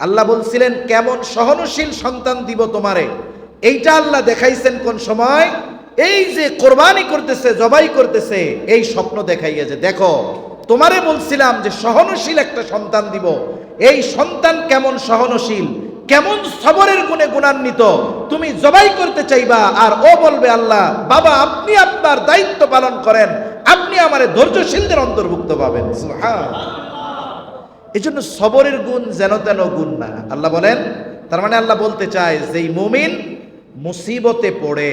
আল্লাহ বলছিলেন, কেমন সহনশীল সন্তান দিব তোমারে? এইটা আল্লাহ দেখাইছেন কোন সময়? এই যে কোরবানি করতেছে, জবাই করতেছে, এই স্বপ্ন দেখাইয়া যে, দেখো, তোমারে বলছিলাম যে সহনশীল একটা সন্তান দিব। এই সন্তান কেমন সহনশীল, কেমন সবরের গুণে গুণান্বিত। তুমি জবাই করতে চাইবা, আর ও বলবে, আল্লাহ, বাবা, আপনি আপনার দায়িত্ব পালন করেন। আপনি আমার ধৈর্যশীলদের অন্তর্ভুক্ত পাবেন। সুবহানাল্লাহ। এই জন্য সবরের গুণ যেন তেন গুণ না। আল্লাহ বলেন, তার মানে আল্লাহ বলতে চায় যে এই মুমিন মুসিবতে পড়ে,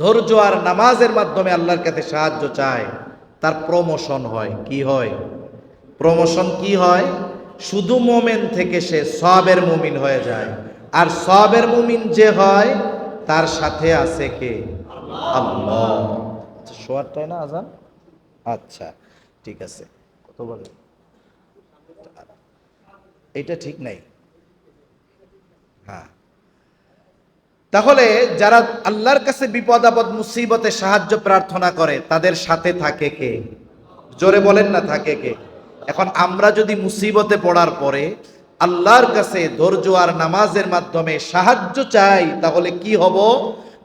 ধৈর্য আর নামাজের মাধ্যমে আল্লাহর কাছে সাহায্য চায়, তার প্রমোশন হয়। কি হয়? প্রমোশন কি হয়? শুধু মোমেন থেকে সে সবের মুমিন হয়ে যায়। আর সবের মুমিন যে হয়, তার সাথে আছে কে? আল্লাহ। আচ্ছা শোয়ারটাই না আজান? আচ্ছা ঠিক আছে। কত বলে? এটা ঠিক নাই। হ্যাঁ। তাহলে যারা আল্লাহর কাছে বিপদ, আপদ, মুসিবতে সাহায্য প্রার্থনা করে, তাদের সাথে থাকে কে? জোরে বলেন না, থাকে কে? এখন আমরা যদি মুসিবতে পড়ার পরে আল্লাহর কাছে ধৈর্য আর নামাজের মাধ্যমে সাহায্য চাই, তাহলে কি হব?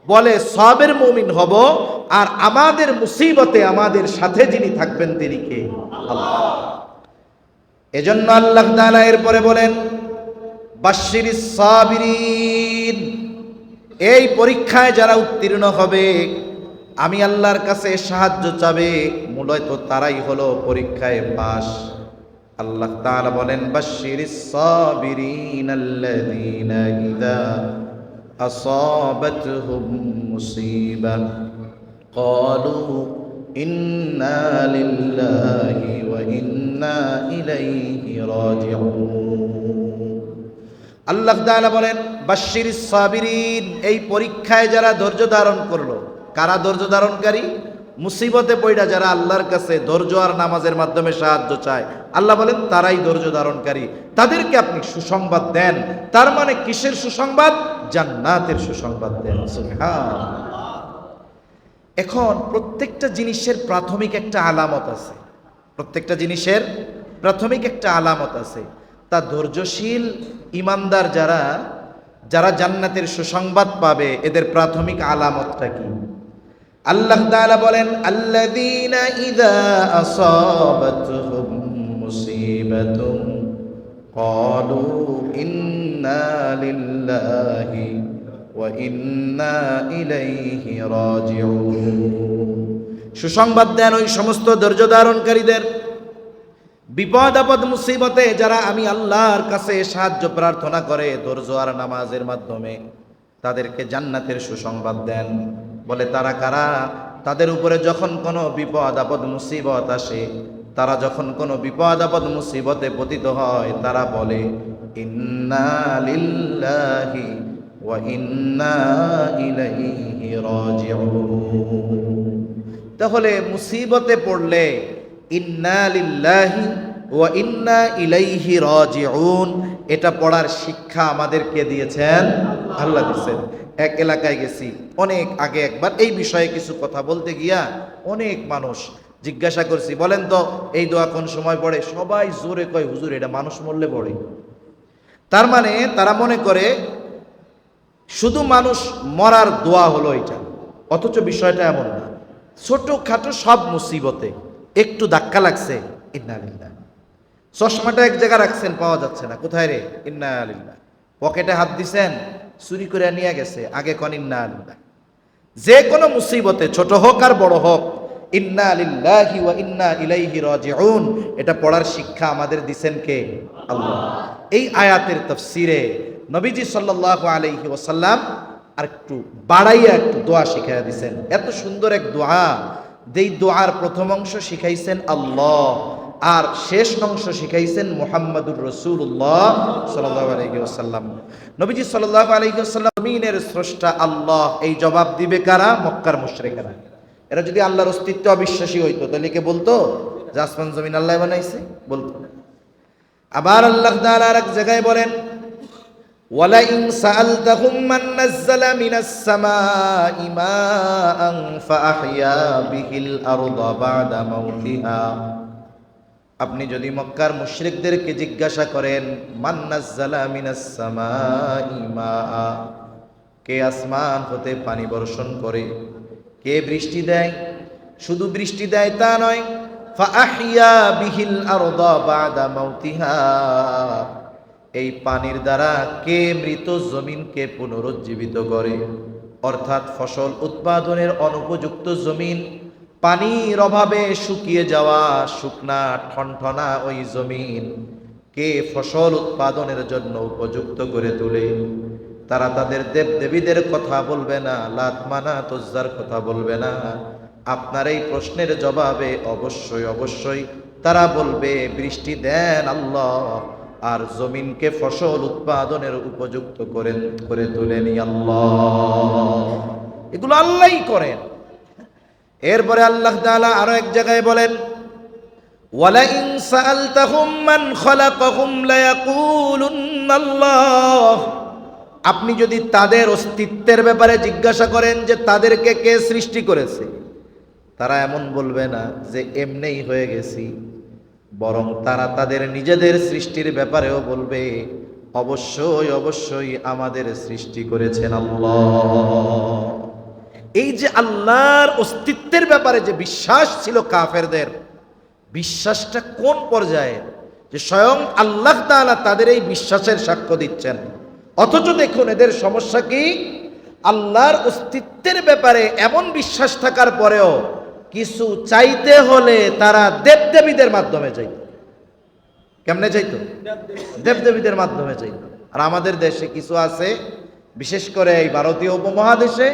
বলে, সবের মুমিন হব, আর আমাদের মুসিবতে আমাদের সাথে যিনি থাকবেন তিনি কে? আল্লাহ। এজন্য আল্লাহ তাআলা এরপরে বলেন বাশিরিস সাবিরিন এই পরীক্ষায় যারা উত্তীর্ণ হবে আমি আল্লাহর কাছে সাহায্য চাবে মূলত তারাই হলো পরীক্ষায় পাস আল্লাহ তাআলা বলেন বাশিরিস সাবিরিন আল্লাযীনা ইযা আসাবাতহুম মুসিবা قالوا إنا لله وإنا إليه راجعون আল্লাহ তাআলা বলেন বাশির সাবিরিন এই পরীক্ষায় যারা ধৈর্য ধারণ করলো কারা ধৈর্য ধারণকারী মুসিবতে পড়া যারা আল্লাহর কাছে ধৈর্য আর নামাজের মাধ্যমে সাহায্য চায় আল্লাহ বলেন তারাই ধৈর্য ধারণকারী তাদেরকে আপনি সুসংবাদ দেন তার মানে কিসের সুসংবাদ জান্নাতের সুসংবাদ দেন সুবহানাল্লাহ এখন প্রত্যেকটা জিনিসের প্রাথমিক একটা আলামত আছে। প্রত্যেকটা জিনিসের প্রাথমিক একটা আলামত আছে। তা ধৈর্যশীল ইমানদার যারা যারা জান্নাতের সুসংবাদ পাবে, এদের প্রাথমিক আলামতটা কি? আল্লাহ তাআলা বলেন আল্লাদিনা ইযা আসাবাতহুম ইন্না লিল্লাহি সুসংবাদ দেন ওই সমস্ত ধৈর্য ধারণকারীদের। বিপদ, আপদ, মুসিবতে যারা আমি আল্লাহর কাছে সাহায্য প্রার্থনা করে ধৈর্য আর নামাজের মাধ্যমে, তাদেরকে জান্নাতের সুসংবাদ দেন। বলে, তারা কারা? তাদের উপরে যখন কোনো বিপদ, আপদ, মুসিবত আসে, তারা যখন কোনো বিপদ, আপদ, মুসিবতে পতিত হয়, তারা বলে, ইন্না লিল্লাহি তাহলে মুসিবতে পড়লে ওয়া ইন্না ইলাইহি এটা পড়ার শিক্ষা আমাদেরকে দিয়েছেন আল্লাহ দিয়েছেন। এক এলাকায় গেছি, অনেক আগে একবার এই বিষয়ে কিছু কথা বলতে গিয়া অনেক মানুষ জিজ্ঞাসা করছি, বলেন তো, এই দোয়া কোন সময় পড়ে? সবাই জোরে কয়, হুজুর, এটা মানুষ মরলে পড়ে। তার মানে তারা মনে করে শুধু মানুষ মরার দোয়া হলো এটা, অথচ বিষয়টা এমন না। ছোট খাটো সব মুসিবতে একটু ধাক্কা লাগছে, ইন্না আলিল্লাহ চশমাটা এক জায়গায় রাখছেন, পাওয়া যাচ্ছে না। কোথায় রে? ইন্না আলিল্লাহ পকেটে হাত দিছেন, চুরি করে নিয়ে গেছে। আগে কন ইন্না আলিল্লাহ যে কোনো মুসিবতে, ছোট হোক আর বড় হোক, ইন্না লিল্লাহি ওয়া ইন্না ইলাইহি রাজিউন। এটা পড়ার শিক্ষা আমাদের দিছেন কে? আল্লাহ। এই আয়াতের তাফসিরে নবীজি সাল্লাল্লাহু আলাইহি ওয়াসাল্লাম আর একটু বাড়াইয়া একটু দোয়া শিখাইয়া দিছেন। এত সুন্দর এক দোয়া। যেই দোয়ার প্রথম অংশ শিখাইছেন আল্লাহ, আর শেষ অংশ শিখাইছেন মোহাম্মদুর রসুল্লাহ সাল্লাহ ওয়াসাল্লাম। নবীজি সাল্লাহ জমিনের স্রষ্টা আল্লাহ, এই জবাব দিবে কারা? মক্কার মুশরিকেরা। এরা যদি আল্লাহর অস্তিত্ব অবিশ্বাসী হইতো, তাহলে কে বলতো? যে আসমান জমিন আল্লাহ বানাইছে। বলতো আবার আল্লাহ আর এক জায়গায় বলেন ওয়ালাইন সাআলতাহুম মান নাযালা মিনাস সামাঈ মাআন ফাআহইয়া বিহিল আরদা বাদা মাউতিহা। আপনি যদি মক্কার মুশরিকদেরকে জিজ্ঞাসা করেন, মান নাযালা মিনাস সামাঈ মাআ? কে আসমান হতে পানি বর্ষণ করে, কে বৃষ্টি দেয়? শুধু বৃষ্টি দেয় তা নয় ফা আহিয়া বিহিল আরদা বাদা মাউতিহা। এই পানির দ্বারা কে মৃত জমিনকে পুনরুজ্জীবিত করে? অর্থাৎ ফসল উৎপাদনের অনুপযুক্ত জমিন পানির অভাবে শুকিয়ে যাওয়া শুকনা ঠনঠনা ওই জমিন কে ফসল উৎপাদনের জন্য উপযুক্ত করে তোলে? তারা তাদের দেব দেবীদের কথা বলবে না, লাতমানা তোজ্জার কথা বলবে না। আপনার এই প্রশ্নের জবাবে অবশ্যই অবশ্যই তারা বলবে, বৃষ্টি দেন আল্লাহ। আর জমিনকে ফসল উৎপাদনের উপযুক্ত করেন করে তোলেনি আল্লাহ। এগুলো আল্লাহই করেন। এরপরে আল্লাহ তাআলা আরও এক জায়গায় বলেন আল্লাহ আপনি যদি তাদের অস্তিত্বের ব্যাপারে জিজ্ঞাসা করেন যে তাদেরকে কে সৃষ্টি করেছে, তারা এমন বলবে না যে, এমনেই হয়ে গেছি। বরং তারা তাদের নিজেদের সৃষ্টির ব্যাপারেও বলবে, অবশ্যই অবশ্যই আমাদের সৃষ্টি করেছেন আল্লাহ। এই যে আল্লাহর অস্তিত্বের ব্যাপারে যে বিশ্বাস ছিল কাফেরদের, বিশ্বাসটা কোন পর্যায়ে? যে স্বয়ং আল্লাহ তালা তাদের এই বিশ্বাসের সাক্ষ্য দিচ্ছেন। অথচ দেখুন, এদের সমস্যা কি? আল্লাহর অস্তিত্বের ব্যাপারে এমন বিশ্বাস থাকার পরেও কিছু চাইতে হলে তারা দেবদেবীদের মাধ্যমে চাইত কেমনে চাইতো দেবদেবীদের মাধ্যমে চাইতো আর আমাদের দেশে কিছু আছে, বিশেষ করে এই ভারতীয় উপমহাদেশে,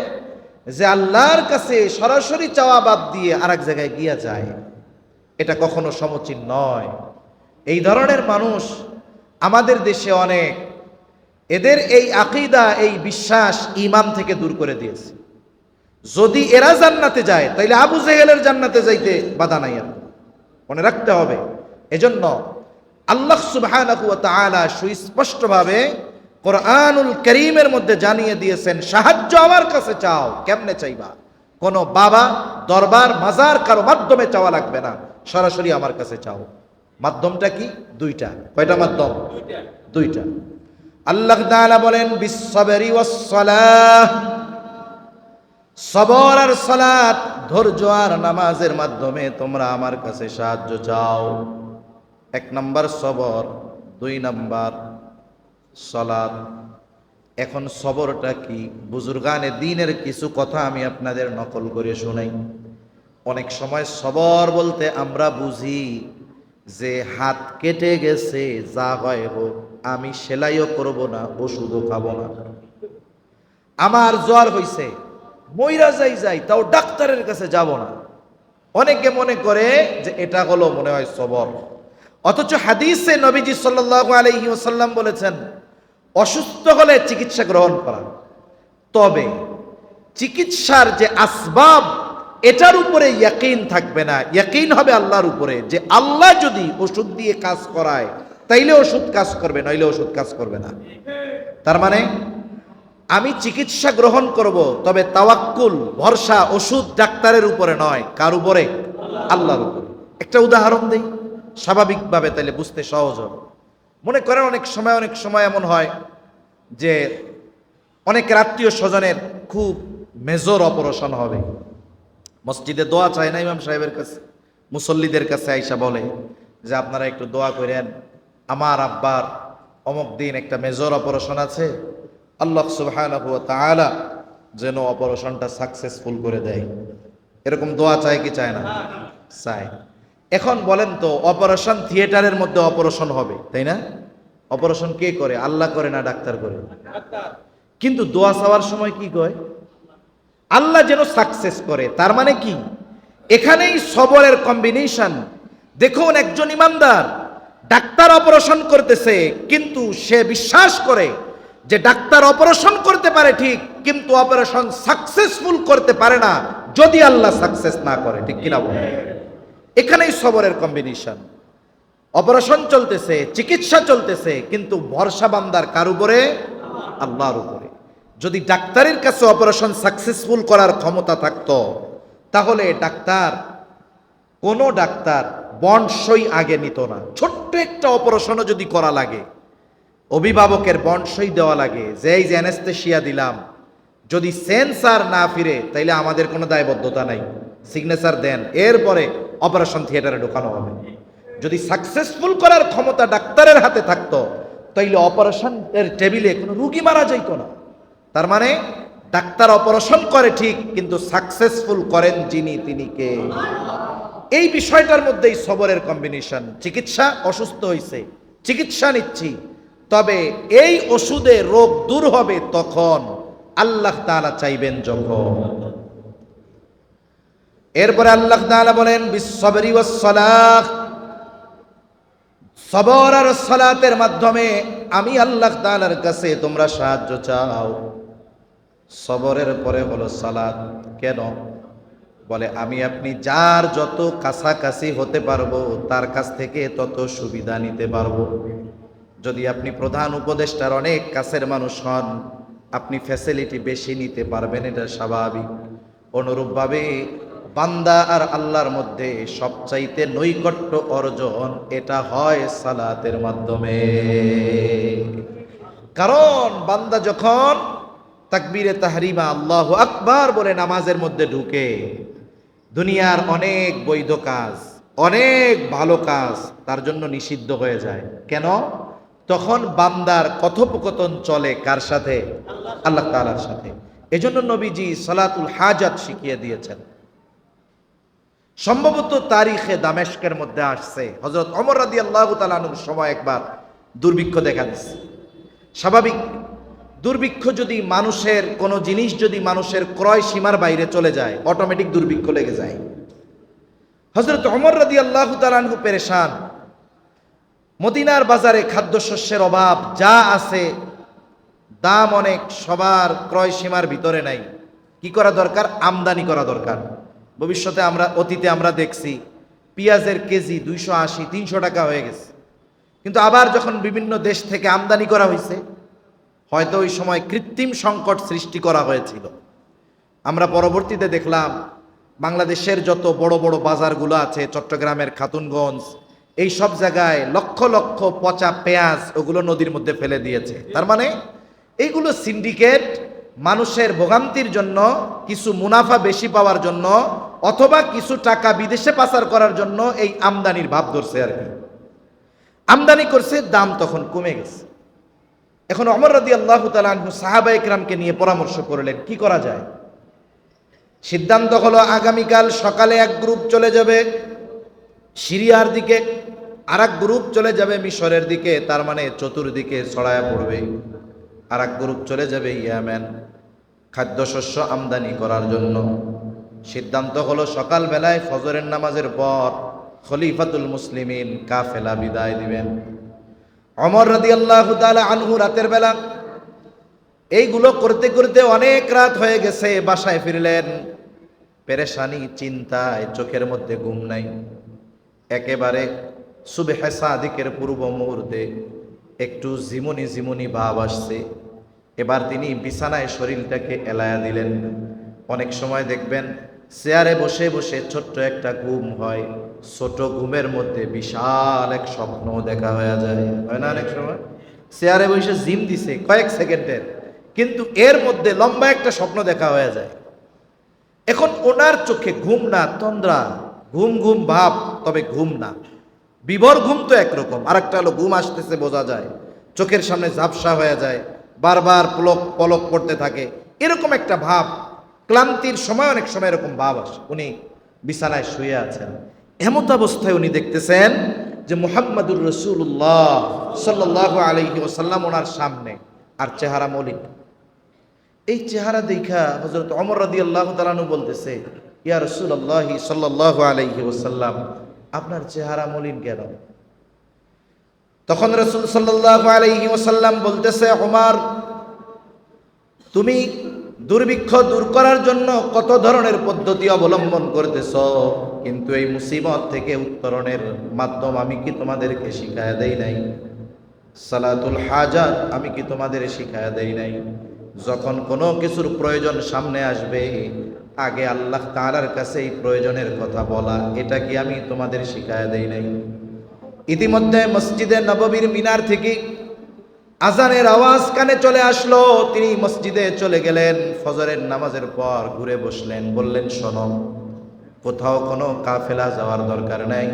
যে আল্লাহর কাছে সরাসরি চাওয়া বাদ দিয়ে আর এক জায়গায় গিয়া যায়। এটা কখনো সমচীন নয়। এই ধরনের মানুষ আমাদের দেশে অনেক। এদের এই আকিদা, এই বিশ্বাস ইমান থেকে দূর করে দিয়েছে। যদি এরা জান্নাতে যায় তাইলে আবু জেহেলের জান্নাতে যাইতে বাধা নাই আর। মনে রাখতে হবে। এজন্য আল্লাহ তাআলা সুস্পষ্টভাবে কোরআনুল করিমের মধ্যে জানিয়ে দিয়েছেন সাহায্য আমার কাছে চাও কেমনে চাইবা? কোনো বাবা দরবার মাজার কারও মাধ্যমে চাওয়া লাগবে না সরাসরি আমার কাছে চাও। মাধ্যমটা কি? দুইটা। কয়টা মাধ্যম? দুইটা। আল্লাহ বলেন বিশ্ববেরি ওয়াসসালাহ। সবর আর সালাত, ধৈর্য আর নামাজের মাধ্যমে তোমরা আমার কাছে সাহায্য চাও। এক নম্বর সবর, দুই নম্বর সলাদ এখন সবরটা কি? বুজুর্গানে দিনের কিছু কথা আমি আপনাদের নকল করে শোনাই। অনেক সময় সবর বলতে আমরা বুঝি যে হাত কেটে গেছে, যা হয় হোক, আমি সেলাইও করব না, ওষুধও খাব না। আমার জ্বর হইছে। মইরা যাই যাই, তাও ডাক্তারের কাছে যাব না। অনেকে মনে করে যে এটা হলো মনে হয় সবর। অথচ হাদিসে নবীজি সাল্লাল্লাহু আলাইহি ওয়াসাল্লাম বলেছেন, অসুস্থ হলে চিকিৎসা গ্রহণ করা। তবে চিকিৎসার যে আসবাব, এটার উপরে ইয়াকিন থাকবে না। ইয়াকিন হবে আল্লাহর উপরে যে আল্লাহ যদি ওষুধ দিয়ে কাজ করায়, তাইলে ওষুধ কাজ করবে, নইলে ওষুধ কাজ করবে না। তার মানে আমি চিকিৎসা গ্রহণ করব, তবে তাওয়াক্কুল, ভরসা, ওষুধ ডাক্তারের উপরে নয়, কার উপরে? আল্লাহর উপরে। একটা উদাহরণ দেই, স্বাভাবিকভাবে তাইলে বুঝতে সহজ হবে। মনে করেন অনেক সময় অনেক সময় এমন হয় যে অনেক আত্মীয় স্বজনের খুব মেজর অপারেশন হবে। মসজিদে দোয়া চায় না ইমাম সাহেবের কাছে, মুসল্লিদের কাছে আইসা বলে যে, আপনারা একটু দোয়া করেন, আমার আব্বার অমুক দিন একটা মেজর অপারেশন আছে আল্লাহ তাআলা যেন অপারেশনটা সাকসেসফুল করে দেয়। এরকম দোয়া চায় কি চায় না? চায়। এখন বলেন তো, অপারেশন থিয়েটারের মধ্যে অপারেশন হবে, তাই না? অপারেশন কে করে? আল্লাহ করে না ডাক্তার করে? কিন্তু দোয়া চাওয়ার সময় কি কয়? আল্লাহ যেন সাকসেস করে, তার মানে কি? এখানেই সবরের কম্বিনেশন দেখুন, একজন ইমানদার, ডাক্তার অপারেশন করতেছে, কিন্তু সে বিশ্বাস করে যে ডাক্তার অপারেশন করতে পারে ঠিক, কিন্তু অপারেশন সাকসেসফুল করতে পারে না, যদি আল্লাহ সাকসেস না করে, ঠিক কিনা বলে এখানেই সবরের কম্বিনেশন অপারেশন চলতেছে, চিকিৎসা চলতেছে, কিন্তু ভরসা বান্দার কার উপরে? আল্লাহর উপরে। যদি ডাক্তারের কাছে অপারেশন সাকসেসফুল করার ক্ষমতা থাকতো, তাহলে ডাক্তার, কোনো ডাক্তার বন্ডসই আগে নিত না। ছোট্ট একটা অপারেশনও যদি করা লাগে অভিভাবকের বন্ডসই দেওয়া লাগে যে এই যে অ্যানেস্থেশিয়া দিলাম, যদি সেন্সার না ফিরে, তাইলে আমাদের কোনো দায়বদ্ধতা নাই। সিগনেচার দেন, এরপরে অপারেশন থিয়েটারে ঢোকানো হবে। যদি সাকসেসফুল করার ক্ষমতা ডাক্তারের হাতে থাকতো, তাইলে অপারেশনের টেবিলে কোনো রুগী মারা যাইতো না। তার মানে ডাক্তার অপারেশন করে ঠিক, কিন্তু সাকসেসফুল করেন যিনি, তিনি কে? এই বিষয়টার মধ্যেই সবরের কম্বিনেশন চিকিৎসা অসুস্থ হয়েছে চিকিৎসা নিচ্ছি তবে এই ওষুধে রোগ দূর হবে তখন আল্লাহ তাআলা চাইবেন যখন এরপরে আল্লাহ তাআলা বলেন বিশ্ববরি ওয়াসসালাহ। সবর আর সালাতের মাধ্যমে আমি আল্লাহ তাআলার কাছে তোমরা সাহায্য চাও। সবরের পরে হলো সালাত। কেন? বলে, আমি আপনি যার যত কাছাকাছি হতে পারব, তার কাছ থেকে তত সুবিধা নিতে পারব। যদি আপনি প্রধান উপদেষ্টার অনেক কাছের মানুষ হন, আপনি ফ্যাসিলিটি বেশি নিতে পারবেন, এটা স্বাভাবিক। অনুরূপভাবে বান্দা আর আল্লাহর মধ্যে সবচাইতে নৈকট্য অর্জন এটা হয় সালাতের মাধ্যমে। কারণ বান্দা যখন তাকবীরে তাহরিমা, আল্লাহ আকবার বলে নামাজের মধ্যে ঢুকে, দুনিয়ার অনেক বৈধ কাজ, অনেক ভালো কাজ তার জন্য নিষিদ্ধ হয়ে যায়। কেন? তখন বান্দার কথোপকথন চলে কার সাথে? আল্লাহ তাআলার সাথে। এজন্য নবীজি সালাতুল হাজাত শিখিয়ে দিয়েছেন। সম্ভবত তারিখে দামেস্কের মধ্যে আসছে। হজরত অমর রাদি আল্লাহ তালানুর সময় একবার দুর্ভিক্ষ দেখা দিচ্ছে স্বাভাবিক, দুর্ভিক্ষ যদি মানুষের, কোনো জিনিস যদি মানুষের ক্রয় সীমার বাইরে চলে যায়, অটোমেটিক দুর্ভিক্ষ লেগে যায়। হজরত অমর রাদি আল্লাহ তালানহু পেরেশান। মদিনার বাজারে খাদ্যশস্যের অভাব যা আছে, দাম অনেক, সবার ক্রয় সীমার ভিতরে নাই। কি করা দরকার? আমদানি করা দরকার। ভবিষ্যতে আমরা, অতীতে আমরা দেখছি, পেঁয়াজের কেজি দুইশো আশি, তিনশো টাকা হয়ে গেছে। কিন্তু আবার যখন বিভিন্ন দেশ থেকে আমদানি করা হয়েছে, হয়তো ওই সময় কৃত্রিম সংকট সৃষ্টি করা হয়েছিল। আমরা পরবর্তীতে দেখলাম, বাংলাদেশের যত বড় বড় বাজারগুলো আছে, চট্টগ্রামের খাতুনগঞ্জ এই সব জায়গায় লক্ষ লক্ষ পচা পেঁয়াজ ওগুলো নদীর মধ্যে ফেলে দিয়েছে। তার মানে এইগুলো সিন্ডিকেট মানুষের ভোগান্তির জন্য, কিছু মুনাফা বেশি পাওয়ার জন্য, অথবা কিছু টাকা বিদেশে পাচার করার জন্য এই আমদানির ভাব ধরছে আর কি। আমদানি করছে, দাম তখন কমে গেছে। এখন অমর রাদি আল্লাহ তালু সাহাবা ইকরামকে নিয়ে পরামর্শ করলেন, কি করা যায়? সিদ্ধান্ত হলো, আগামীকাল সকালে এক গ্রুপ চলে যাবে। সিরিয়ার দিকে আর গ্রুপ চলে যাবে মিশরের দিকে, তার মানে চতুর্দিকে ছড়ায়া পড়বে। আর গ্রুপ চলে যাবে ইয়ামেন, খাদ্যশস্য আমদানি করার জন্য। সিদ্ধান্ত হলো সকালবেলায় ফজরের নামাজের পর খলিফাতুল মুসলিমিন কাফেলা বিদায় দিবেন। অমর রাদি আল্লাহ আনহু রাতের বেলা এইগুলো করতে করতে অনেক রাত হয়ে গেছে, বাসায় ফিরলেন। পেরেশানি, চিন্তায়, চোখের মধ্যে ঘুম নাই। একেবারে সুবেহে সাদিকের পূর্ব মুহূর্তে একটু জিমনি জিমনি ভাব আসছে। এবার তিনি বিছানায় শরীরটাকে এলায়া দিলেন। অনেক সময় দেখবেন চেয়ারে বসে বসে ছোট্ট একটা ঘুম হয়। ছোট ঘুমের মধ্যে বিশাল এক স্বপ্ন দেখা হয়ে যায়। হয় না অনেক সময়? চেয়ারে বসে জিম দিছে কয়েক সেকেন্ডের। কিন্তু এর মধ্যে লম্বা একটা স্বপ্ন দেখা হয়ে যায়। এখন ওনার চোখে ঘুম না, তন্দ্রা। ঘুম ঘুম ভাব, তবে ঘুম না। বিভর ঘুম তো একরকম আর একটা হলো ঘুম আসতেছে, বোঝা যায়। চোখের সামনে ঝাপসা হয়ে যায়, বারবার পলক পলক পড়তে থাকে। এরকম একটা ভাব, ক্লান্তির সময় অনেক সময় এরকম ভাব আসে। উনি বিছানায় শুয়ে আছেন। এমত অবস্থায় উনি দেখতেছেন যে মুহাম্মাদুর রসুল্লাহ সাল্লাহ আলহি ওসাল্লাম ওনার সামনে, আর চেহারা মলিক এই চেহারা দেখা হজরত অমর রাদি আল্লাহ তালানু বলতেছে ইয়া রসুল আল্লাহি সাল্লাহ আলহি ওসাল্লাম আপনার চেহারা মলিন কেন? তখন রসুল সাল্লাহ আলহি ওসাল্লাম বলতেছে, ওমার, তুমি দুর্ভিক্ষ দূর করার জন্য কত ধরনের পদ্ধতি অবলম্বন করতেছ? কিন্তু এই মুসিবত থেকে উত্তরণের মাধ্যম আমি কি তোমাদেরকে শিখায় দেই নাই? সালাতুল হাজাত আমি কি তোমাদের শিখায় দেই নাই? যখন কোনো কিছুর প্রয়োজন সামনে আসবে, আগে আল্লাহ তাআলার কাছে এই প্রয়োজনের কথা বলা, এটা কি আমি তোমাদের শিখায় দেই নাই? ইতিমধ্যে মসজিদে নববীর মিনার থেকে আজানের আওয়াজ কানে চলে আসলো, তিনি মসজিদে চলে গেলেন, ফজরের নামাজের পর ঘুরে বসলেন, বললেন, শোনো, কোথাও কোনো কাফেলা যাওয়ার দরকার নাই।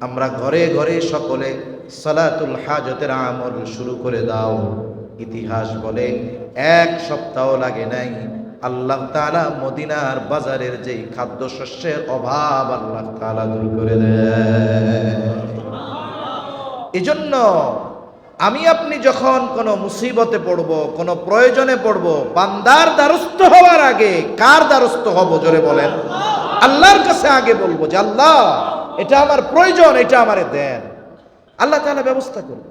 আমরা ঘরে ঘরে সকলে সালাতুল হাজতের আমল শুরু করে দাও। ইতিহাস বলে, এক সপ্তাহ লাগে নাই। আল্লাহ তাআলা মদিনার বাজারের যেই খাদ্যশস্যের অভাব আল্লাহ তাআলা দূর করে এজন্য আমি আপনি যখন কোনো মুসিবতে পড়ব, কোনো প্রয়োজনে পড়ব, বান্দার দ্বারস্থ হওয়ার আগে কার দ্বারস্থ হব, জোরে বলেন? আল্লাহর কাছে আগে বলব যে, আল্লাহ, এটা আমার প্রয়োজন, এটা আমারে দেন। আল্লাহ তাআলা ব্যবস্থা করবে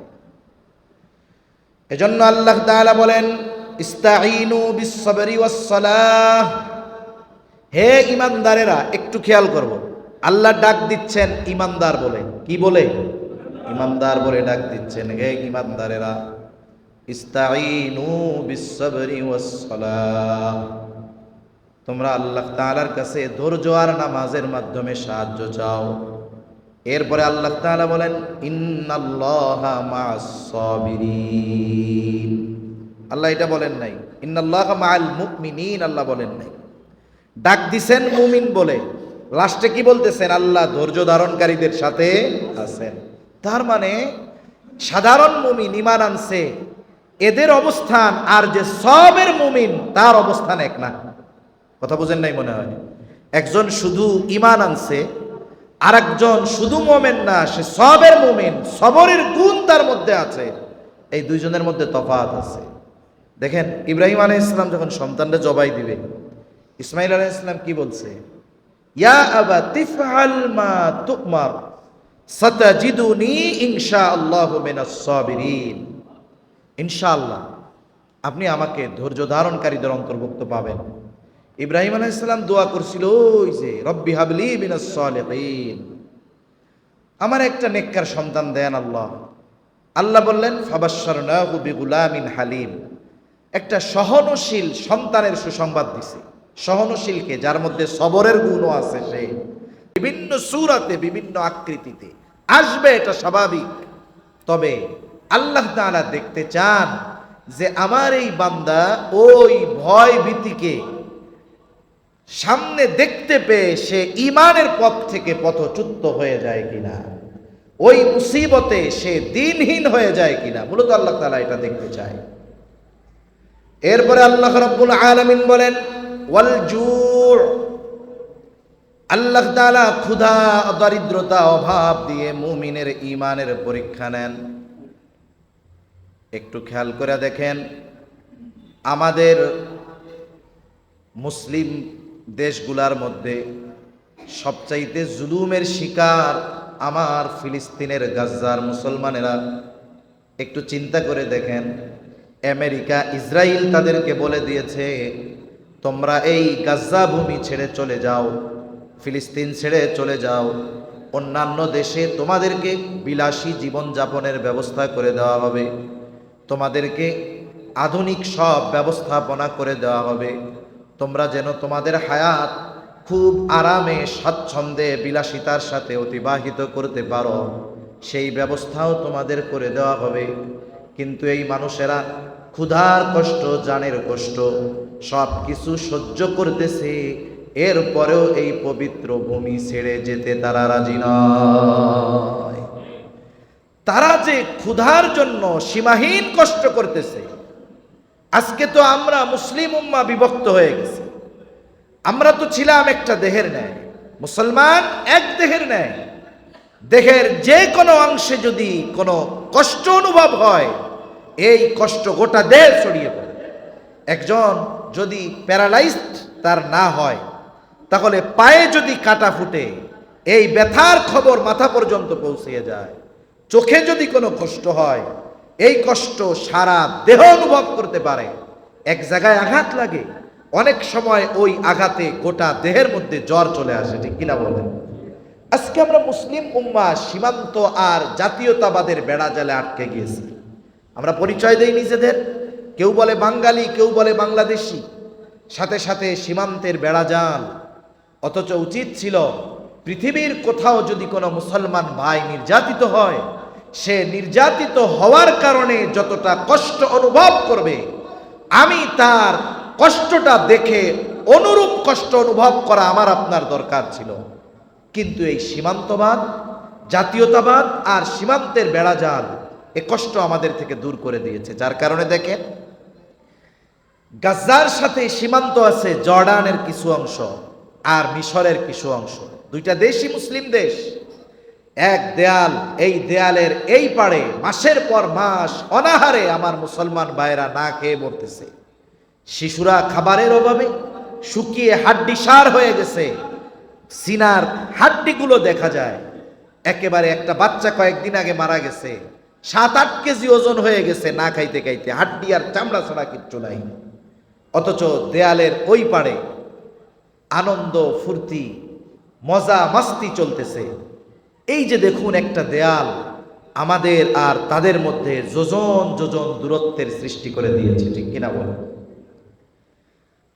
এজন্য আল্লাহ তাআলা বলেন, ইস্তাঈনু বিস-সাবরি ওয়াস-সালাহ। হে ইমানদারেরা একটু খেয়াল করব। আল্লাহ ডাক দিচ্ছেন ইমানদার বলে। কি বলে? ইমানদার বলে ডাক দিচ্ছেন, হে ইমানদারেরা ইস্তাঈনু বিস-সাবরি ওয়াস-সালাহ। তোমরা আল্লাহ তাআলার কাছে ধৈর্য আর নামাজের মাধ্যমে সাহায্য চাও। এরপরে আল্লাহ তাআলা বলেন আল্লাহ এটা বলেন নাই। ইন্নাল্লাহা মা'আল মুমিনিন, আল্লাহ বলেন নাই। ডাক দিছেন মুমিন বলে। লাস্টে কি বলতেছেন? আল্লাহ ধৈর্য ধারণকারীদের সাথে আছেন। তার মানে সাধারণ মুমিন ইমান আনছে। এদের অবস্থান আর যে সবের মুমিন, তার অবস্থান এক না। কথা বুঝেন নাই মনে হয়? একজন শুধু ইমান আনছে আর একজন শুধু মোমেন না, সে সবের মোমেন, সবরের গুণ তার মধ্যে আছে। এই দুইজনের মধ্যে তফাৎ আছে। দেখেন, ইব্রাহিম আলাইহিস ইসলাম যখন সন্তানটা জবাই দিবে ইসমাইল আলাইহিস ইসলাম কি বলছে? ইয়া আবা তিফআল মা তুমার, সাতাজিদুনি ইনশাআল্লাহু মিনাস সাবিরিন। ইনশাআল্লাহ, আপনি আমাকে ধৈর্য ধারণকারীদের অন্তর্ভুক্ত পাবেন। ইব্রাহিম আলাইসাল্লাম দোয়া করছিল, ওই যে, রব্বি হাবলি মিনাস আমার একটা নেককার সন্তান দেন আল্লাহ। আল্লাহ বললেন, ফাবাশশারনাহু বিগুলামিন হালিম। একটা সহনশীল সন্তানের সুসংবাদ দিছে। সহনশীলকে যার মধ্যে সবরের গুণও আছে সে। বিভিন্ন সুরাতে, বিভিন্ন আকৃতিতে। আসবে, এটা স্বাভাবিক। তবে আল্লাহ তাআলা দেখতে চান যে, আমার এই বান্দা ওই ভয় ভীতিকে সামনে দেখতে পেয়ে সে ইমানের পথ থেকে পথচ্যুত হয়ে যায় কিনা? ওই মুসিবতে সে দিনহীন হয়ে যায় কিনা? মূলত আল্লাহ তালা এটা দেখতে চায়। এরপরে আল্লাহ রব্বুল আলমিন বলেন, ওয়াল জুর আল্লাহ তালা ক্ষুধা দারিদ্রতা অভাব দিয়ে মুমিনের ইমানের পরীক্ষা নেন। একটু খেয়াল করে দেখেন, আমাদের মুসলিম দেশগুলার মধ্যে সবচাইতে জুলুমের শিকার আমার ফিলিস্তিনের গাজ্জার মুসলমানেরা। একটু চিন্তা করে দেখেন, আমেরিকা ইসরায়েল তাদেরকে বলে দিয়েছে, তোমরা এই গাজ্জা ভূমি ছেড়ে চলে যাও, ফিলিস্তিন ছেড়ে চলে যাও। অন্যান্য দেশে তোমাদেরকে বিলাসী জীবনযাপনের ব্যবস্থা করে দেওয়া হবে। তোমাদেরকে আধুনিক সব ব্যবস্থাপনা করে দেওয়া হবে। তোমরা যেন তোমাদের হায়াত খুব আরামে, স্বাচ্ছন্দ্যে, বিলাসিতার সাথে অতিবাহিত করতে পারো। সেই ব্যবস্থাও তোমাদের করে দেওয়া হবে। কিন্তু এই মানুষেরা ক্ষুধার কষ্ট, জানের কষ্ট সব কিছু সহ্য করতেছে। এরপরেও এই পবিত্র ভূমি ছেড়ে যেতে তারা রাজি নয়। তারা যে ক্ষুধার জন্য সীমাহীন কষ্ট করতেছে আজকে তো আমরা মুসলিম উম্মা বিভক্ত হয়ে গেছি। আমরা তো ছিলাম একটা দেহের ন্যায়। মুসলমান এক দেহের ন্যায়। দেহের যে কোনো অংশে যদি কোনো কষ্ট অনুভব হয়, এই কষ্ট গোটা দেহ ছড়িয়ে পড়ে। একজন যদি প্যারালাইজড তার না হয়, তাহলে পায়ে যদি কাটা ফুটে, এই ব্যথার খবর মাথা পর্যন্ত পৌঁছিয়ে যায়। চোখে যদি কোনো কষ্ট হয় এই কষ্ট সারা দেহ অনুভব করতে পারে। এক জায়গায় আঘাত লাগে, অনেক সময় ওই আঘাতে গোটা দেহের মধ্যে জ্বর চলে আসে, ঠিক কিনা বলেন? আজকে আমরা মুসলিম উম্মা সীমান্ত আর জাতীয়তাবাদের বেড়া জালে আটকে গিয়েছি। আমরা পরিচয় দেই নিজেদের। কেউ বলে বাঙালি, কেউ বলে বাংলাদেশি। সাথে সাথে সীমান্তের বেড়াজাল অথচ উচিত ছিল পৃথিবীর কোথাও যদি কোনো মুসলমান ভাই নির্যাতিত হয় সে নির্যাতিত হওয়ার কারণে যতটা কষ্ট অনুভব করবে, আমি তার কষ্টটা দেখে অনুরূপ কষ্ট অনুভব করা আমার আপনার দরকার ছিল। কিন্তু এই সীমান্তবাদ, জাতীয়তাবাদ আর সীমান্তের বেড়াজাল এ কষ্ট আমাদের থেকে দূর করে দিয়েছে। যার কারণে দেখেন গাজার সাথে সীমান্ত আছে জর্ডানের কিছু অংশ আর মিশরের কিছু অংশ। দুইটা দেশই মুসলিম দেশ। এক দেয়াল, এই দেয়ালের এই পাড়ে মাসের পর মাস অনাহারে আমার মুসলমান ভাইরা না খেয়ে মরতেছে। শিশুরা খাবারের অভাবে শুকিয়ে হাড্ডি সার হয়ে গেছে। সিনার হাড্ডিগুলো দেখা যায়। একেবারে একটা বাচ্চা কয়েকদিন আগে মারা গেছে। সাত, আট কেজি ওজন হয়ে গেছে না খাইতে খাইতে, হাড্ডি আর চামড়া ছাড়া কিচ্ছু নাই। অথচ দেয়ালের ওই পাড়ে আনন্দ, ফুর্তি, মজা, মাস্তি চলতেছে। এই যে দেখুন একটা দেয়াল আমাদের আর তাদের মধ্যে যোজন যোজন দূরত্বের সৃষ্টি করে দিয়েছে, ঠিক কিনা বল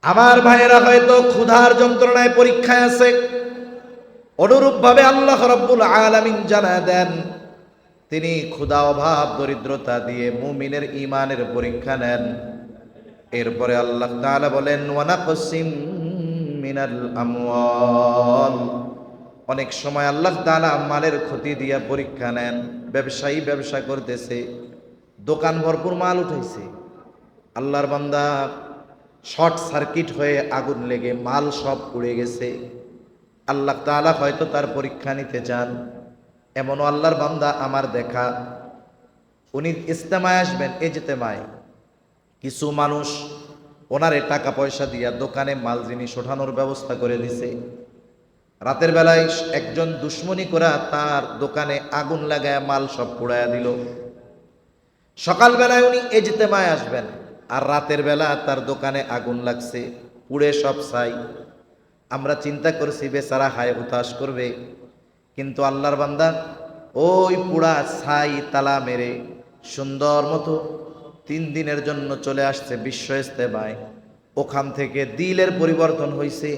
আমার ভাইয়েরা হয়তো ক্ষুধার যন্ত্রণায় পরীক্ষায় আছে। অনুরূপভাবে আল্লাহ রব্বুল আলামিন জানা দেন, তিনি ক্ষুধা, অভাব, দরিদ্রতা দিয়ে মুমিনের ইমানের পরীক্ষা নেন। এরপরে আল্লাহ তাআলা বলেন ওয়ানাকসিম মিনাল আমওয়াল। অনেক সময় আল্লাহ তাআলা মালের ক্ষতি দিয়া পরীক্ষা নেন, ব্যবসায়ী ব্যবসা করতেছে, দোকান ভরপুর মাল উঠাইছে। আল্লাহর বান্দা শর্ট সার্কিট হয়ে আগুন লেগে মাল সব পুড়ে গেছে। আল্লাহ তাআলা হয়তো তার পরীক্ষা নিতে চান, এমনও আল্লাহর বান্দা আমার দেখা। উনি ইস্তেমায় আসবেন এ এজতেমায় কিছু মানুষ ওনারে টাকা পয়সা দিয়া দোকানে মাল জিনিস ওঠানোর ব্যবস্থা করে দিছে। রাতের বেলায় একজন দুশ্মনী করা তার দোকানে আগুন লাগায় মাল সব পুড়াইয়া দিল। সকালবেলায় উনি এজতেমায় আসবেন, আর রাতের বেলা তার দোকানে আগুন লাগছে, পুড়ে সব ছাই। আমরা চিন্তা করছি, বেচারা হায় হুতাশ করবে। কিন্তু আল্লাহর বান্দা, ওই পুড়া ছাই তালা মেরে সুন্দর মতো তিন দিনের জন্য চলে আসছে বিশ্ব ইস্তেমায় ওখান থেকে দিলের পরিবর্তন হয়েছে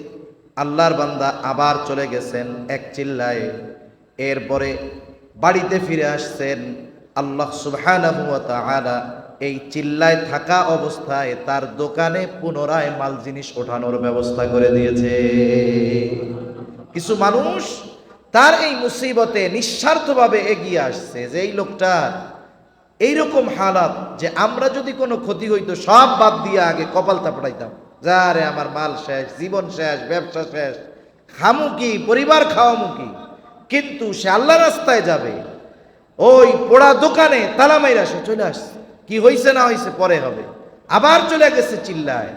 আল্লাহর বান্দা আবার চলে গেছেন এক চিল্লায়। এরপরে বাড়িতে ফিরে আসছেন আল্লাহ সুবহানাহু এই চিল্লায় থাকা অবস্থায় তার দোকানে পুনরায় মাল জিনিস ওঠানোর ব্যবস্থা করে দিয়েছে। কিছু মানুষ তার এই মুসিবতে নিঃস্বার্থভাবে এগিয়ে আসছে যে এই লোকটার এইরকম হালাত যে আমরা যদি কোনো ক্ষতি হইতো সব বাদ দিয়ে আগে কপাল তাপড়াইতাম। যা রে আমার মাল শেষ, জীবন শেষ, ব্যবসা শেষ। খামু কি? পরিবার খাওয়ামু কি? কিন্তু সে আল্লাহ রাস্তায় যাবে। ওই পোড়া দোকানে তালা মাইরা সে চলে আসছে। কি হইছে না হইছে পরে হবে। আবার চলে গেছে চিল্লায়।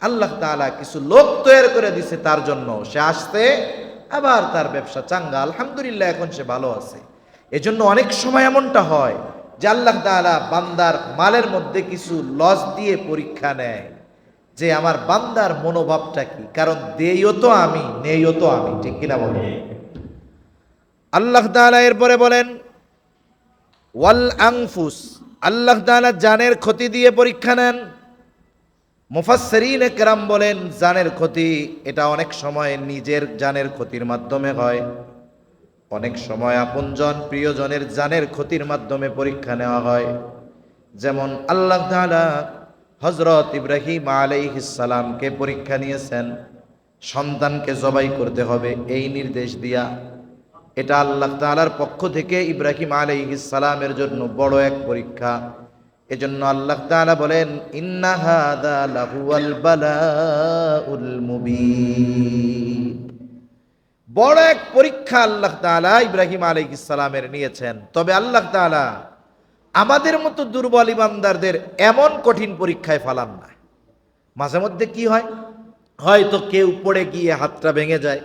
আল্লাহ তাআলা কিছু লোক তৈরি করে দিছে তার জন্য। সে আসতে আবার তার ব্যবসা চাঙ্গা। আলহামদুলিল্লাহ, এখন সে ভালো আছে। এজন্য অনেক সময় এমনটা হয় যে আল্লাহ তাআলা বান্দার মালের মধ্যে কিছু লস দিয়ে পরীক্ষা নেয়। যে আমার বান্দার মনোভাবটা কি? কারণ দেইও তো আমি নেইও তো আমি, ঠিক কিনা বলো? আল্লাহ তাআলা এরপরে বলেন, ওয়াল আংফুস আল্লাহ তাআলা জানের ক্ষতি দিয়ে পরীক্ষা নেন। মুফাসসিরিন একরাম বলেন, জানের ক্ষতি, এটা অনেক সময় নিজের জানের ক্ষতির মাধ্যমে হয়। অনেক সময় আপনজন প্রিয়জনের জানের ক্ষতির মাধ্যমে পরীক্ষা নেওয়া হয়। যেমন আল্লাহ তাআলা হজরত ইব্রাহিম আলাইহিস সালামকে পরীক্ষা নিয়েছেন, সন্তানকে জবাই করতে হবে, এই নির্দেশ দিয়া। এটা আল্লাহ তাআলার পক্ষ থেকে ইব্রাহিম আলাইহিস সালামের জন্য বড় এক পরীক্ষা। এজন্য আল্লাহ তাআলা বলেন বড় এক পরীক্ষা আল্লাহ তাআলা ইব্রাহিম আলাইহিস সালামের নিয়েছেন। তবে আল্লাহ তাআলা আমাদের মতো দুর্বল ইমানদারদের এমন কঠিন পরীক্ষায় ফালান না। মাঝে মধ্যে কি হয়? হয়তো কেউ পড়ে গিয়ে হাতটা ভেঙে যায়।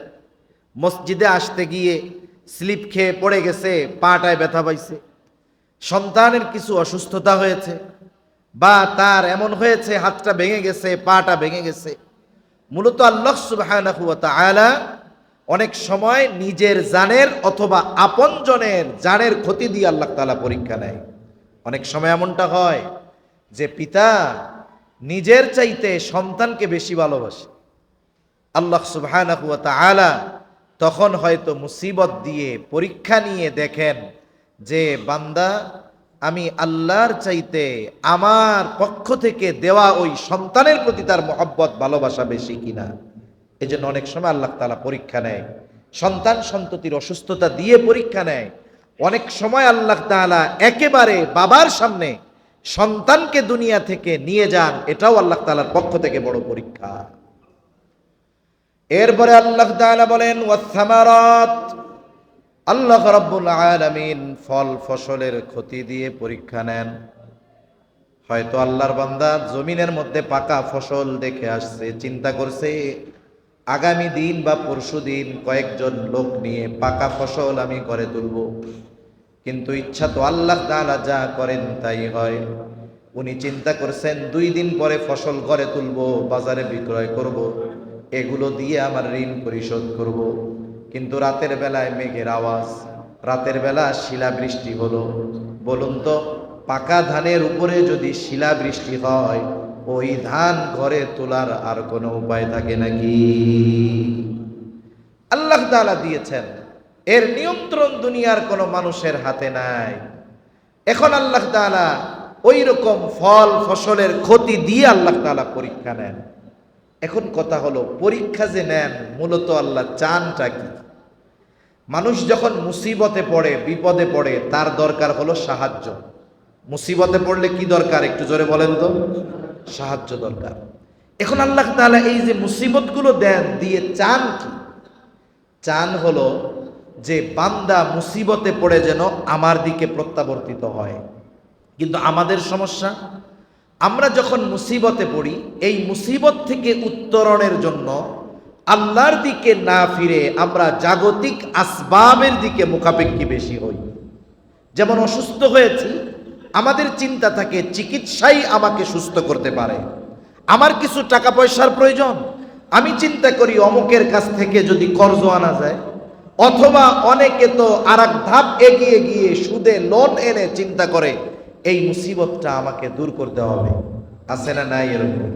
মসজিদে আসতে গিয়ে স্লিপ খেয়ে পড়ে গেছে, পাটায় ব্যথা পাইছে। সন্তানের কিছু অসুস্থতা হয়েছে বা তার এমন হয়েছে, হাতটা ভেঙে গেছে, পাটা ভেঙে গেছে। মূলত আল্লাহ তাআলা অনেক সময় নিজের জানের অথবা আপনজনের জানের ক্ষতি দিয়ে আল্লাহ তাআলা পরীক্ষা নেয়। অনেক সময় এমনটা হয় যে পিতা নিজের চাইতে সন্তানকে বেশি ভালোবাসে। আল্লাহ সুবহানাহু ওয়া তখন হয়তো মুসিবত দিয়ে পরীক্ষা নিয়ে দেখেন যে, বান্দা, আমি আল্লাহর চাইতে আমার পক্ষ থেকে দেওয়া ওই সন্তানের প্রতি তার মহব্বত, ভালোবাসা বেশি কিনা? এই জন্য অনেক সময় আল্লাহ তালা পরীক্ষা নেয়। সন্তান সন্ততির অসুস্থতা দিয়ে পরীক্ষা নেয়। অনেক সময় আল্লাহ তাআলা একেবারে বাবার সামনে সন্তানকে দুনিয়া থেকে নিয়ে যান, এটাও আল্লাহ তাআলার পক্ষ থেকে বড় পরীক্ষা। এরপরে আল্লাহ তাআলা বলেন আল্লাহ রাব্বুল আলামিন ফল ফসলের ক্ষতি দিয়ে পরীক্ষা নেন। হয়তো আল্লাহর বান্দা জমিনের মধ্যে পাকা ফসল দেখে আসছে, চিন্তা করছে, আগামী দিন বা পরশু দিন কয়েকজন লোক নিয়ে পাকা ফসল আমি করে তুলব। কিন্তু ইচ্ছা তো আল্লাহ তাআলা যা করেন তাই হয় উনি চিন্তা করছেন, দুই দিন পরে ফসল ঘরে তুলব, বাজারে বিক্রয় করব। এগুলো দিয়ে আমার ঋণ পরিশোধ করব। কিন্তু রাতের বেলায় মেঘের আওয়াজ, রাতের বেলা শিলাবৃষ্টি হলো বলুন তো, পাকা ধানের উপরে যদি শিলাবৃষ্টি হয়, ওই ধান ঘরে তোলার আর কোনো উপায় থাকে নাকি আল্লাহ দিয়েছেন এর নিয়ন্ত্রণ দুনিয়ার কোনো মানুষের হাতে নাই। এখন আল্লাহ তাআলা ওই রকম ফল ফসলের ক্ষতি দিয়ে আল্লাহ তাআলা পরীক্ষা নেন। এখন কথা হলো, পরীক্ষা যে নেন, মূলত আল্লাহ চানটা কি? মানুষ যখন মুসিবতে পড়ে, বিপদে পড়ে, তার দরকার হলো সাহায্য। মুসিবতে পড়লে কি দরকার? একটু জোরে বলেন তো। সাহায্য দরকার। এখন আল্লাহ তাআলা এই যে মুসিবতগুলো দেন, দিয়ে চান কি? চান হলো যে বান্দা মুসিবতে পড়ে যেন আমার দিকে প্রত্যাবর্তিত হয়। কিন্তু আমাদের সমস্যা, আমরা যখন মুসিবতে পড়ি, এই মুসিবত থেকে উত্তরণের জন্য আল্লাহর দিকে না ফিরে আমরা জাগতিক আসবাবের দিকে মুখাপেক্ষী বেশি হই। যেমন অসুস্থ হয়েছি, আমাদের চিন্তা থাকে, চিকিৎসাই আমাকে সুস্থ করতে পারে। আমার কিছু টাকা পয়সার প্রয়োজন, আমি চিন্তা করি অমুকের কাছ থেকে যদি কর্জ আনা যায় অথবা অনেকে তো আর ধাপ এগিয়ে গিয়ে সুদে লোন এনে চিন্তা করে, এই মুসিবতটা আমাকে দূর করতে হবে। আছে না নাই এরকম?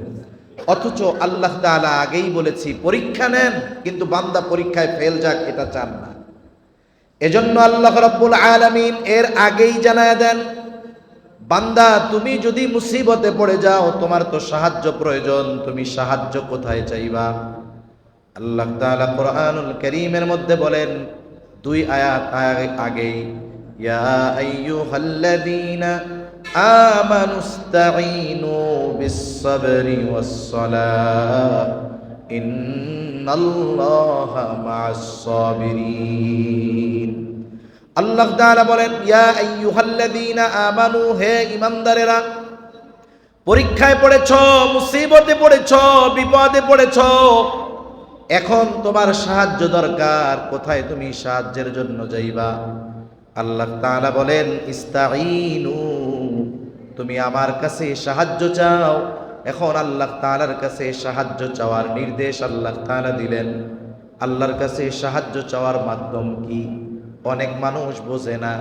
অথচ আল্লাহ তাআলা আগেই বলেছি, পরীক্ষা নেন, কিন্তু বান্দা পরীক্ষায় ফেল যাক, এটা চান না। এজন্য আল্লাহ রাব্বুল আলামিন এর আগেই জানায় দেন, বান্দা, তুমি যদি মুসিবতে পড়ে যাও, তোমার তো সাহায্য প্রয়োজন, তুমি সাহায্য কোথায় চাইবা? আল্লাহ তাআলা কোরআনুল কারীমের মধ্যে বলেন, দুই আয়াত আগে- আগেই, ইয়া আইয়ুহাল্লাযীনা আমানু ইসতাঈনু বিস-সাবরি ওয়াস-সালাহ, ইন্নাল্লাহা মা'আস-সাবিরিন। আল্লাহ তাআলা বলেন, ইয়া আইয়ুহাল্লাযীনা আমানু, হে ঈমানদারেরা, পরীক্ষায় পড়েছ, মুসিবতে পড়েছ, বিপদে পড়েছ এখন তোমার সাহায্য দরকার। কোথায় তুমি সাহায্যের জন্য যাইবা? আল্লাহ তাআলা বলেন, ইস্তাঈনু, তুমি আমার কাছে সাহায্য চাও। এখন আল্লাহ তাআলার কাছে সাহায্য চাওয়ার নির্দেশ আল্লাহ তাআলা দিলেন। আল্লাহর কাছে সাহায্য চাওয়ার মাধ্যম কি? অনেক মানুষ বোঝে না।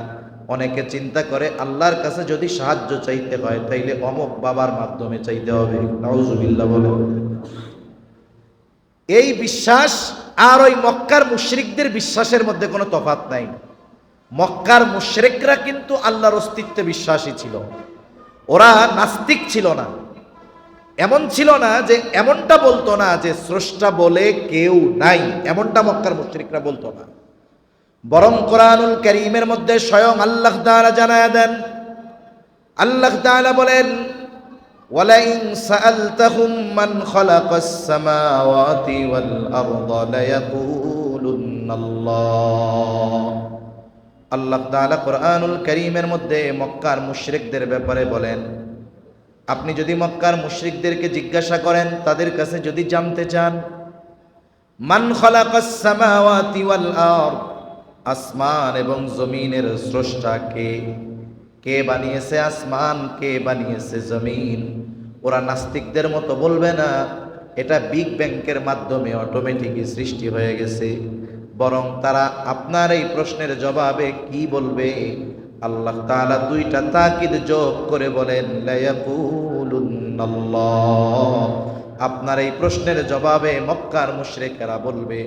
অনেকে চিন্তা করে, আল্লাহর কাছে যদি সাহায্য চাইতে হয়, তাইলে অমুক বাবার মাধ্যমে চাইতে হবে। নাউজুবিল্লাহ বলে এই বিশ্বাস আর ওই মক্কার মুশরিকদের বিশ্বাসের মধ্যে কোনো তফাত নাই। মক্কার মুশরিকরা কিন্তু আল্লাহর অস্তিত্বে বিশ্বাসী ছিল। ওরা নাস্তিক ছিল না। এমন ছিল না যে এমনটা বলতো না যে স্রষ্টা বলে কেউ নাই। এমনটা মক্কার মুশরিকরা বলতো না। বরং কোরআনুল করিমের মধ্যে স্বয়ং আল্লাহ তাআলা জানায় দেন। আল্লাহ তাআলা বলেন ওয়ালাইন সাআলতাহুম মান খালাকাস সামাওয়াতি ওয়াল আরদা লায়াকুলুন্নাল্লাহ। আল্লাহ তাআলা কোরআনুল করিমের মধ্যে মক্কার মুশরিকদের ব্যাপারে বলেন, আপনি যদি মক্কার মুশরিকদেরকে জিজ্ঞাসা করেন, তাদের কাছে যদি জানতে চান, মান খালাকাস সামাওয়াতি ওয়াল আরদ, আসমান এবং জমিনের স্রষ্টা কে? কে বানিয়েছে আসমান, কে বানিয়েছে জমিন? ওরা নাস্তিকদের মতো বলবে না। এটা বিগ ব্যাংকের মাধ্যমে অটোমেটিকই সৃষ্টি হয়ে গেছে। বরং তারা আপনার এই প্রশ্নের জবাবে কি বলবে? আল্লাহ তাআলা দুইটা তাকিদ যোগ করে বলেন আপনার এই প্রশ্নের জবাবে মক্কার মুশরিকেরা বলবে,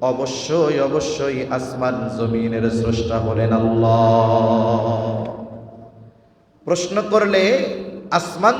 অবশ্যই অবশ্যই আসমান জমিনের স্রষ্টা হলেন আল্লাহ। প্রশ্ন করলে, আসমান